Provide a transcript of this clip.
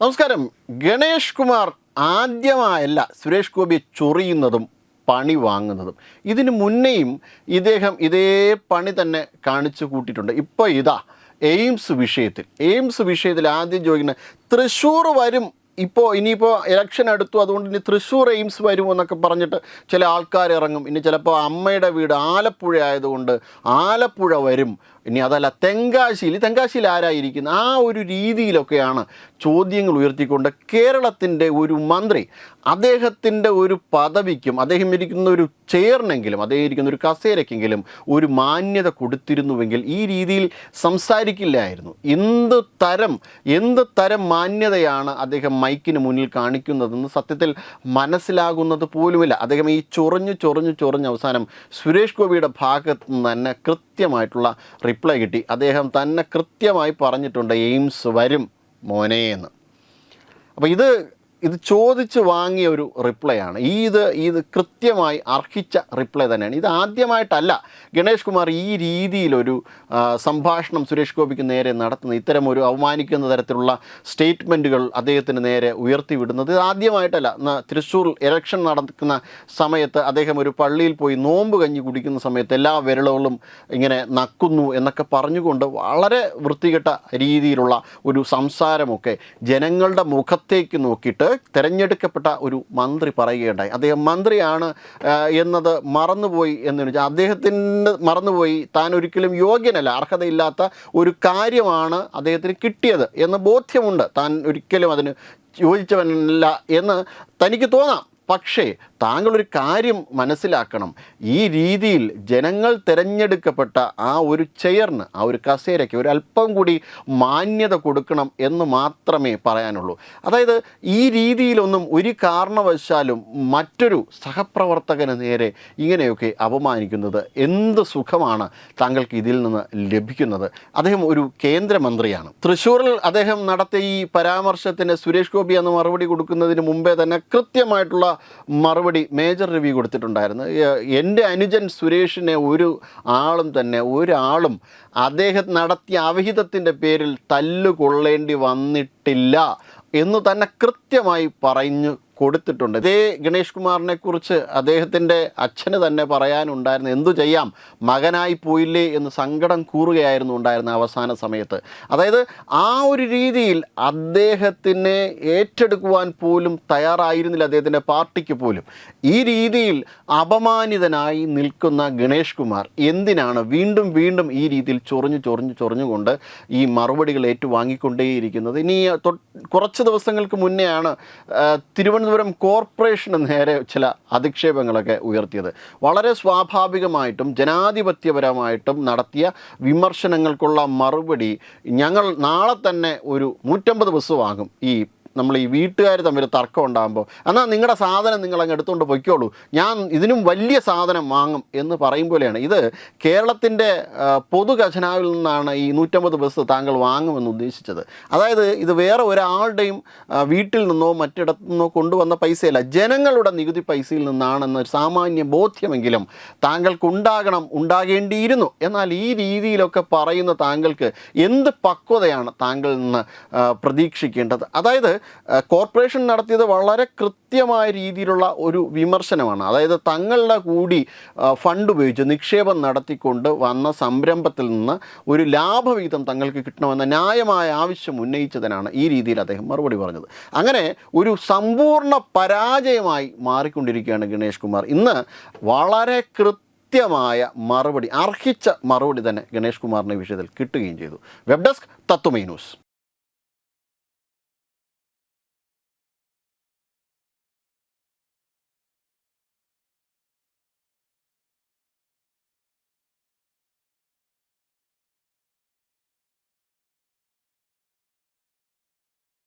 നമസ്കാരം. ഗണേഷ് കുമാർ ആദ്യമായല്ല സുരേഷ് ഗോപിയെ ചൊറിയുന്നതും പണി വാങ്ങുന്നതും. ഇതിനു മുന്നേയും ഇദ്ദേഹം ഇതേ പണി തന്നെ കാണിച്ചു കൂട്ടിയിട്ടുണ്ട്. ഇപ്പോൾ ഇതാ എയിംസ് വിഷയത്തിൽ. എയിംസ് വിഷയത്തിൽ ആദ്യം ചോദിക്കുന്ന തൃശ്ശൂർ വരും ഇപ്പോൾ ഇനിയിപ്പോൾ ഇലക്ഷൻ എടുത്തു അതുകൊണ്ട് ഇനി തൃശ്ശൂർ എയിംസ് വരും എന്നൊക്കെ പറഞ്ഞിട്ട് ചില ആൾക്കാർ ഇറങ്ങും. ഇനി ചിലപ്പോൾ അമ്മയുടെ വീട് ആലപ്പുഴ ആയതുകൊണ്ട് ആലപ്പുഴ വരും. ഇനി അതല്ല തെങ്കാശിയിൽ തെങ്കാശിയിൽ ആരായിരിക്കുന്നു ആ ഒരു രീതിയിലൊക്കെയാണ് ചോദ്യങ്ങൾ ഉയർത്തിക്കൊണ്ട് കേരളത്തിന്റെ ഒരു മന്ത്രി അദ്ദേഹത്തിന്റെ ഒരു പദവിക്കും അദ്ദേഹം ഇരിക്കുന്ന ഒരു ചെയറിനെങ്കിലും അദ്ദേഹം ഇരിക്കുന്ന ഒരു കസേരയ്ക്കെങ്കിലും ഒരു മാന്യത കൊടുത്തിരുന്നുവെങ്കിൽ ഈ രീതിയിൽ സംസാരിക്കില്ലായിരുന്നു. എന്ത് തരം എന്ത് തരം മാന്യതയാണ് അദ്ദേഹം മൈക്കിന് മുന്നിൽ കാണിക്കുന്നതെന്ന് സത്യത്തിൽ മനസ്സിലാകുന്നത് പോലുമില്ല. അദ്ദേഹം ഈ ചൊറിഞ്ഞ് ചൊറിഞ്ഞ് ചൊറിഞ്ഞ് അവസാനം സുരേഷ് ഗോപിയുടെ ഭാഗത്ത് നിന്ന് തന്നെ കൃത്യമായിട്ടുള്ള റിപ്ലൈ കിട്ടി. അദ്ദേഹം തന്നെ കൃത്യമായി പറഞ്ഞിട്ടുണ്ട് എയിംസ് വരും മോനെ എന്ന്. അപ്പോൾ ഇത് ഇത് ചോദിച്ച് വാങ്ങിയ ഒരു റിപ്ലൈ ആണ്. ഈ ഇത് ഇത് കൃത്യമായി അർഹിച്ച റിപ്ലൈ തന്നെയാണ്. ഇത് ആദ്യമായിട്ടല്ല ഗണേഷ് കുമാർ ഈ രീതിയിലൊരു സംഭാഷണം സുരേഷ് ഗോപിക്ക് നേരെ നടത്തുന്ന ഇത്തരം ഒരു അവമാനിക്കുന്ന തരത്തിലുള്ള സ്റ്റേറ്റ്മെന്റുകൾ അദ്ദേഹത്തിന് നേരെ ഉയർത്തിവിടുന്നത്. ഇത് ആദ്യമായിട്ടല്ല. തൃശ്ശൂർ ഇലക്ഷൻ നടക്കുന്ന സമയത്ത് അദ്ദേഹം ഒരു പള്ളിയിൽ പോയി നോമ്പ് കഞ്ഞി കുടിക്കുന്ന സമയത്ത് എല്ലാ വിരളുകളും ഇങ്ങനെ നക്കുന്നു എന്നൊക്കെ പറഞ്ഞുകൊണ്ട് വളരെ വൃത്തികെട്ട രീതിയിലുള്ള ഒരു സംസാരമൊക്കെ ജനങ്ങളുടെ മുഖത്തേക്ക് നോക്കിയിട്ട് തിരഞ്ഞെടുക്കപ്പെട്ട ഒരു മന്ത്രി പറയുകയുണ്ടായി. അദ്ദേഹം മന്ത്രിയാണ് എന്നത് മറന്നുപോയി എന്ന് വെച്ചാൽ അദ്ദേഹത്തിന്റെ മറന്നുപോയി. താൻ ഒരിക്കലും യോഗ്യനല്ല. അർഹതയില്ലാത്ത ഒരു കാര്യമാണ് അദ്ദേഹത്തിന് കിട്ടിയത് എന്ന് ബോധ്യമുണ്ട്. താൻ ഒരിക്കലും അതിന് യോജിച്ചവനല്ല എന്ന് തനിക്ക് തോന്നാം. പക്ഷേ താങ്കളൊരു കാര്യം മനസ്സിലാക്കണം. ഈ രീതിയിൽ ജനങ്ങൾ തിരഞ്ഞെടുക്കപ്പെട്ട ആ ഒരു ചെയറിന് ആ ഒരു കസേരയ്ക്ക് ഒരു അല്പം കൂടി മാന്യത കൊടുക്കണം എന്ന് മാത്രമേ പറയാനുള്ളൂ. അതായത് ഈ രീതിയിലൊന്നും ഒരു കാരണവശാലും മറ്റൊരു സഹപ്രവർത്തകന് നേരെ ഇങ്ങനെയൊക്കെ അപമാനിക്കുന്നത് എന്ത് സുഖമാണ് താങ്കൾക്ക് ഇതിൽ നിന്ന് ലഭിക്കുന്നത്? അദ്ദേഹം ഒരു കേന്ദ്രമന്ത്രിയാണ്. തൃശ്ശൂരിൽ അദ്ദേഹം നടത്തിയ ഈ പരാമർശത്തിന് സുരേഷ് ഗോപി എന്ന മറുപടി കൊടുക്കുന്നതിന് മുമ്പേ തന്നെ കൃത്യമായിട്ടുള്ള മറുപടി മേജർ റിവ്യൂ കൊടുത്തിട്ടുണ്ടായിരുന്നു. എന്റെ അനുജൻ സുരേഷിനെ ഒരു ആളും തന്നെ ഒരാളും അദ്ദേഹം നടത്തിയ അവിഹിതത്തിന്റെ പേരിൽ തല്ലുകൊള്ളേണ്ടി വന്നിട്ടില്ല എന്ന് തന്നെ കൃത്യമായി പറഞ്ഞു കൊടുത്തിട്ടുണ്ട്. ഇതേ ഗണേഷ് കുമാറിനെ കുറിച്ച് അദ്ദേഹത്തിന്റെ അച്ഛന് തന്നെ പറയാനുണ്ടായിരുന്നു എന്തു ചെയ്യാം? മകനായി പോയില്ലേ? എന്ന് സങ്കടം കൂറുകയായിരുന്നു ഉണ്ടായിരുന്ന അവസാന സമയത്ത്. അതായത് ആ ഒരു രീതിയിൽ അദ്ദേഹത്തിനെ ഏറ്റെടുക്കുവാൻ പോലും തയ്യാറായിരുന്നില്ല അദ്ദേഹത്തിന്റെ പാർട്ടിക്ക് പോലും. ഈ രീതിയിൽ അപമാനിതനായി നിൽക്കുന്ന ഗണേഷ് കുമാർ എന്തിനാണ് വീണ്ടും വീണ്ടും ഈ രീതിയിൽ ചൊറിഞ്ഞു ചൊറിഞ്ഞു ചൊറിഞ്ഞുകൊണ്ട് ഈ മറുപടികൾ ഏറ്റുവാങ്ങിക്കൊണ്ടേയിരിക്കുന്നത്? ഇനി കുറച്ച് ദിവസങ്ങൾക്ക് മുന്നെയാണ് ആ, തിരുവനന്തപുരം കോർപ്പറേഷന് നേരെ ചില അധിക്ഷേപങ്ങളൊക്കെ ഉയർത്തിയത്. വളരെ സ്വാഭാവികമായിട്ടും ജനാധിപത്യപരമായിട്ടും നടത്തിയ വിമർശനങ്ങൾക്കുള്ള മറുപടി ഞങ്ങൾ നാളെ തന്നെ ഒരു നൂറ്റമ്പത് ബസ് വാങ്ങും ഈ നമ്മൾ ഈ വീട്ടുകാർ തമ്മിൽ തർക്കം ഉണ്ടാകുമ്പോൾ എന്നാൽ നിങ്ങളുടെ സാധനം നിങ്ങൾ അങ്ങ് എടുത്തുകൊണ്ട് പൊയ്ക്കോളൂ. ഞാൻ ഇതിനും വലിയ സാധനം വാങ്ങും എന്ന് പറയും പോലെയാണ്. ഇത് കേരളത്തിന്റെ പൊതു ഖജനാവിൽ നിന്നാണ് ഈ നൂറ്റമ്പത് ബസ് താങ്കൾ വാങ്ങുമെന്ന് ഉദ്ദേശിച്ചത്. അതായത് ഇത് വേറെ ഒരാളുടെയും വീട്ടിൽ നിന്നോ മറ്റിടത്തു നിന്നോ കൊണ്ടുവന്ന പൈസയല്ല. ജനങ്ങളുടെ നികുതി പൈസയിൽ നിന്നാണെന്നൊരു സാമാന്യ ബോധ്യമെങ്കിലും താങ്കൾക്കുണ്ടാകണം ഉണ്ടാകേണ്ടിയിരുന്നു. എന്നാൽ ഈ രീതിയിലൊക്കെ പറയുന്ന താങ്കൾക്ക് എന്ത് പക്വതയാണ് താങ്കളിൽ നിന്ന് പ്രതീക്ഷിക്കേണ്ടത്? അതായത് കോർപ്പറേഷൻ നടത്തിയത് വളരെ കൃത്യമായ രീതിയിലുള്ള ഒരു വിമർശനമാണ്. അതായത് തങ്ങളുടെ കൂടി ഫണ്ട് ഉപയോഗിച്ച് നിക്ഷേപം നടത്തിക്കൊണ്ട് വന്ന സംരംഭത്തിൽ നിന്ന് ഒരു ലാഭവിഹിതം തങ്ങൾക്ക് കിട്ടണമെന്ന ന്യായമായ ആവശ്യം ഉന്നയിച്ചതിനാണ് ഈ രീതിയിൽ അദ്ദേഹം മറുപടി പറഞ്ഞത്. അങ്ങനെ ഒരു സമ്പൂർണ പരാജയമായി മാറിക്കൊണ്ടിരിക്കുകയാണ് ഗണേഷ് കുമാർ. ഇന്ന് വളരെ കൃത്യമായ മറുപടി അർഹിച്ച മറുപടി തന്നെ ഗണേഷ് കുമാറിന്റെ വിഷയത്തിൽ കിട്ടുകയും ചെയ്തു. Web desk Tatwamayi news.